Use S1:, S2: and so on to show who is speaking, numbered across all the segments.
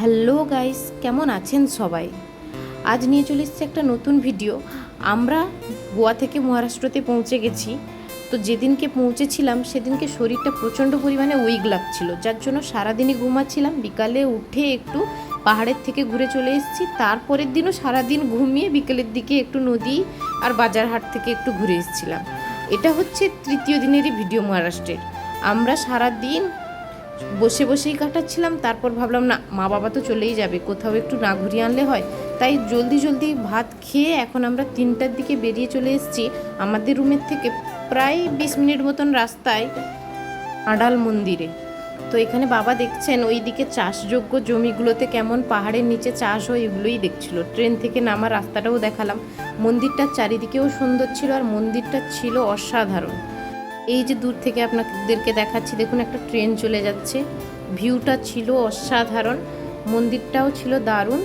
S1: Hello guys, কেমন আছেন সবাই? আজ নিয়ে চলে এসেছি একটা নতুন ভিডিও। আমরা গোয়া থেকে মহারাষ্ট্রতে পৌঁছে গেছি। তো যেদিনকে পৌঁছেছিলাম, সেদিনকে শরীরটা প্রচণ্ড পরিমাণে উইক লাগছিল। যার জন্য সারাদিনই ঘুমাচ্ছিলাম। বিকালে উঠে একটু পাহাড়ের থেকে ঘুরে চলে এসেছি। তারপরের দিনও সারাদিন ঘুমিয়ে বিকেলের দিকে একটু নদী আর বাজারহাট থেকে একটু ঘুরে এসেছিলাম। এটা হচ্ছে তৃতীয় দিনেরই ভিডিও মহারাষ্ট্রের। আমরা সারাদিন বসে বসেই কাটাচ্ছিলাম, তারপর ভাবলাম, না, মা বাবা তো চলেই যাবে, কোথাও একটু না ঘুরিয়ে আনলে হয়। তাই জলদি জলদি ভাত খেয়ে এখন আমরা তিনটার দিকে বেরিয়ে চলে এসেছি আমাদের রুমের থেকে প্রায় বিশ মিনিট মতন রাস্তায় আডাল মন্দিরে। তো এখানে বাবা দেখছেন ওইদিকে চাষযোগ্য জমিগুলোতে কেমন পাহাড়ের নিচে চাষ হয় এগুলোই দেখছিল। ট্রেন থেকে নামার রাস্তাটাও দেখালাম। মন্দিরটার চারিদিকেও সুন্দর ছিল আর মন্দিরটা ছিল অসাধারণ। এই যে দূর থেকে আপনাদেরকে দেখাচ্ছি দেখুন একটা ট্রেন চলে যাচ্ছে। ভিউটা ছিল অসাধারণ মন্দিরটাও ছিল দারুণ।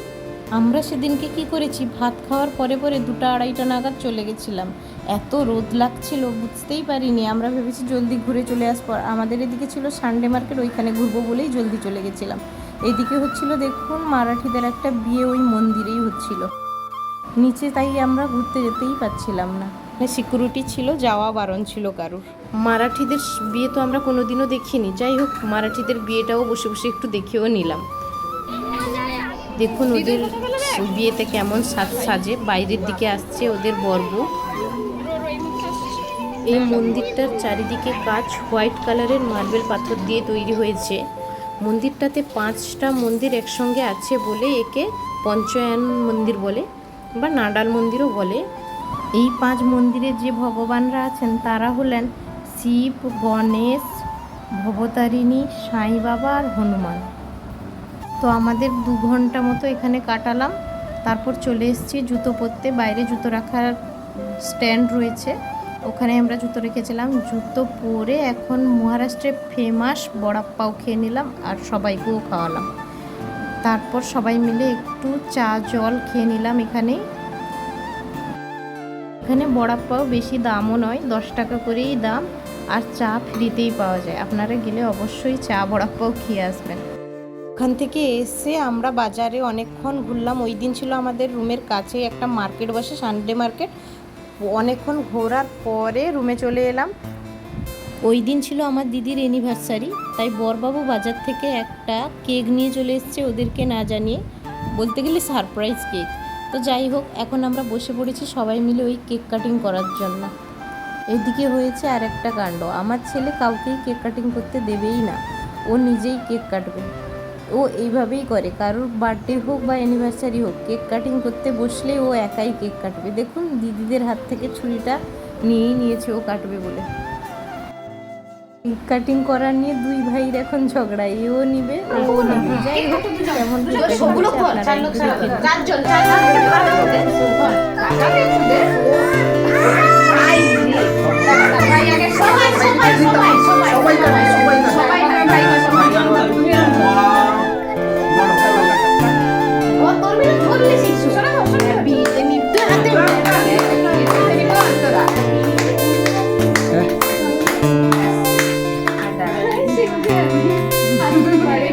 S1: আমরা সেদিনকে কি করেছি? ভাত খাওয়ার পরে পরে দুটো আড়াইটা নাগাদ চলে গেছিলাম। এত রোদ লাগছিল বুঝতেই পারিনি। আমরা ভেবেছি জলদি ঘুরে চলে আসব। আমাদের এদিকে ছিল সানডে মার্কেট ওইখানে ঘুরবো বলেই জলদি চলে গেছিলাম। এইদিকে হচ্ছিল দেখুন মারাঠিদের একটা বিয়ে ওই মন্দিরেই হচ্ছিল। নিচে তাই আমরা ঘুরতে যেতেই পারছিলাম না। সিকিউরিটি ছিল যাওয়া বারণ ছিল কারুর। মারাঠিদের বিয়ে তো আমরা কোনোদিনও দেখিনি। যাই হোক, মারাঠিদের বিয়েটাও বসে বসে একটু দেখেও নিলাম। দেখুন ওদের বিয়েতে কেমন সাজ সাজে। বাইরের দিকে আসছে ওদের বর্ব। এই মন্দিরটার চারিদিকে কাজ হোয়াইট কালারের মার্বেল পাথর দিয়ে তৈরি হয়েছে। মন্দিরটাতে পাঁচটা মন্দির একসঙ্গে আছে বলে একে পঞ্চয়ান মন্দির বলে বা নাডাল মন্দিরও বলে। এই পাঁচ মন্দিরে যে ভগবানরা আছেন, তারা হলেন শিব গণেশ, ভবতারিণী, সাই বাবা আর হনুমান। তো আমাদের দু ঘণ্টা মতো এখানে কাটালাম। তারপর চলে এসেছি জুতো পরতে। বাইরে জুতো রাখার স্ট্যান্ড রয়েছে। ওখানে আমরা জুতো রেখেছিলাম। জুতো পরে এখন মহারাষ্ট্রে ফেমাস বড়াপ্পাও খেয়ে নিলাম আর সবাইকেও খাওয়ালাম। তারপর সবাই মিলে একটু চা, জল খেয়ে নিলাম এখানে এখানে বড়াপ্পাও বেশি দামও নয়, দশ টাকা করেই দাম। আর চা ফ্রিতেই পাওয়া যায়। আপনারা গেলে অবশ্যই চা বড়াপ্পাও খেয়ে আসবেন। ওখান থেকে এসে আমরা বাজারে অনেকক্ষণ ঘুরলাম। ওই দিন ছিল আমাদের রুমের কাছে একটা মার্কেট বসে সানডে মার্কেট। অনেকক্ষণ ঘোরার পরে রুমে চলে এলাম। ওই দিন ছিল আমার দিদির অ্যানিভার্সারি তাই বরবাবু বাজার থেকে একটা কেক নিয়ে চলে এসেছে ওদেরকে না জানিয়ে। বলতে গেলে সারপ্রাইজ কেক। তো যাই হোক, এখন আমরা বসে পড়েছি সবাই মিলে ওই কেক কাটিং করার জন্য। এদিকে হয়েছে আর একটা কাণ্ড। আমার ছেলে কাউকেই কেক কাটিং করতে দেবেই না। ও নিজেই কেক কাটবে। ও এইভাবেই করে। কারোর বার্থডে হোক বা অ্যানিভার্সারি হোক কেক কাটিং করতে বসলে ও একাই কেক কাটবে। দেখুন দিদিদের হাত থেকে ছুরিটা নিয়েই নিয়েছে ও কাটবে বলে। কেক কাটিং করার নিয়ে দুই ভাইয়ের এখন ঝগড়া। এও নিবে ও নিবে। যাই হোক কেমন
S2: ভাইকে খাওয়া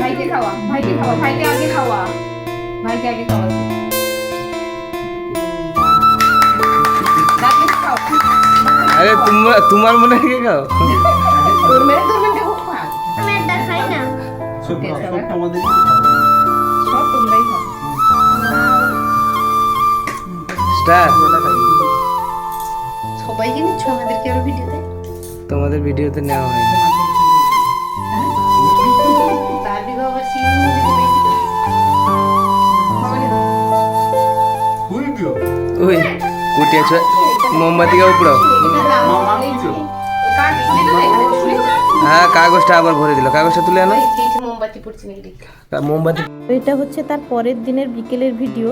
S2: ভাইকে খাওয়া ভাইকে আগে খাওয়া ভাইকে আগে খাওয়া।
S3: আরে তোমার তোমার মনে রেখে খাও?
S2: তোর মেরে তোর মেরে হোক খা
S4: আমি এটা খাই না
S2: সব তোমরাই খাও।
S3: স্টার।
S1: সবাইকে নিচ্ছ আমাদেরকে আরও ভিডিওতে
S3: তোমাদের ভিডিওতে নেওয়া হয় ওই কুটি আছে মোমবাতি গাও কাগজটা আবার ভরে দিল। কাগজটা তুলে আনো।
S1: মোমবাতি পড়ছে নাকি
S3: মোমবাতি
S1: এটা হচ্ছে তার পরের দিনের বিকেলের ভিডিও।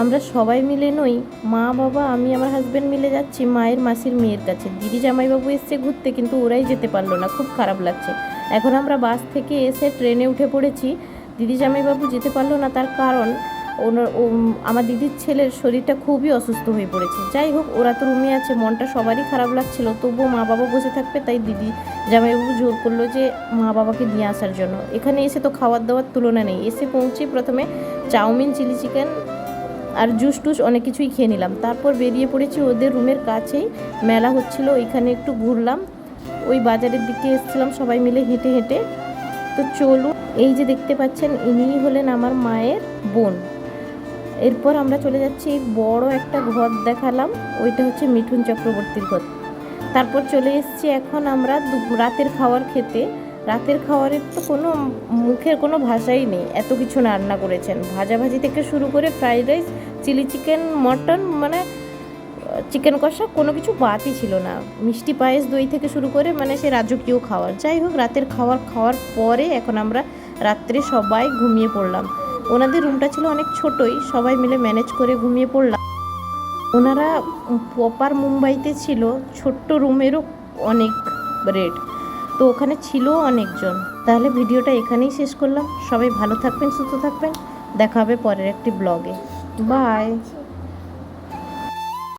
S1: আমরা সবাই মিলে নই মা বাবা আমি আমার হাজব্যান্ড মিলে যাচ্ছি মায়ের মাসির মেয়ের কাছে। দিদি জামাইবাবু এসছে ঘুরতে কিন্তু ওরাই যেতে পারল না। খুব খারাপ লাগছে। এখন আমরা বাস থেকে এসে ট্রেনে উঠে পড়েছি। দিদি জামাইবাবু যেতে পারল না তার কারণ ওনার আমার দিদির ছেলের শরীরটা খুবই অসুস্থ হয়ে পড়েছে। যাই হোক, ওরা তো রুমে আছে, মনটা সবারই খারাপ লাগছিল। তবুও মা বাবা বসে থাকবে, তাই দিদি জামাইবাবু জোর করল যে মা বাবাকে দিয়ে আসার জন্য। এখানে এসে তো খাওয়ার দাওয়ার তুলনা নেই। এসে পৌঁছে প্রথমে চাউমিন, চিলি চিকেন আর জুস টুস অনেক কিছুই খেয়ে নিলাম। তারপর বেরিয়ে পড়েছি ওদের রুমের কাছেই। মেলা হচ্ছিল, ওইখানে একটু ঘুরলাম। ওই বাজারের দিকে এসেছিলাম সবাই মিলে হেঁটে হেঁটে। তো চলুন, এই যে দেখতে পাচ্ছেন, ইনিই হলেন আমার মায়ের বোন। এরপর আমরা চলে যাচ্ছি, বড় একটা ঘর দেখালাম, ওইটা হচ্ছে মিঠুন চক্রবর্তীর ঘর। তারপর চলে এসেছি এখন আমরা রাতের খাবার খেতে। রাতের খাবারের তো কোনো মুখের কোনো ভাষাই নেই, এত কিছু রান্না করেছেন। ভাজাভাজি থেকে শুরু করে fried rice, chilli chicken, mutton মানে চিকেন কষা কোনো কিছু বাদই ছিল না। মিষ্টি পায়েস, দই থেকে শুরু করে মানে সে রাজকীয় খাওয়ার। যাই হোক, রাতের খাওয়ার খাওয়ার পরে এখন আমরা রাত্রে সবাই ঘুমিয়ে পড়লাম। ওনাদের রুমটা ছিল অনেক ছোটই, সবাই মিলে ম্যানেজ করে ঘুমিয়ে পড়লাম। ওনারা প্রপার মুম্বাইতে ছিল, ছোট্ট রুমেরও অনেক রেট তো ওখানে ছিল অনেকজন। তাহলে ভিডিওটা এখানেই শেষ করলাম। সবাই ভালো থাকবেন, সুস্থ থাকবেন। দেখা হবে পরের একটি ব্লগে বাই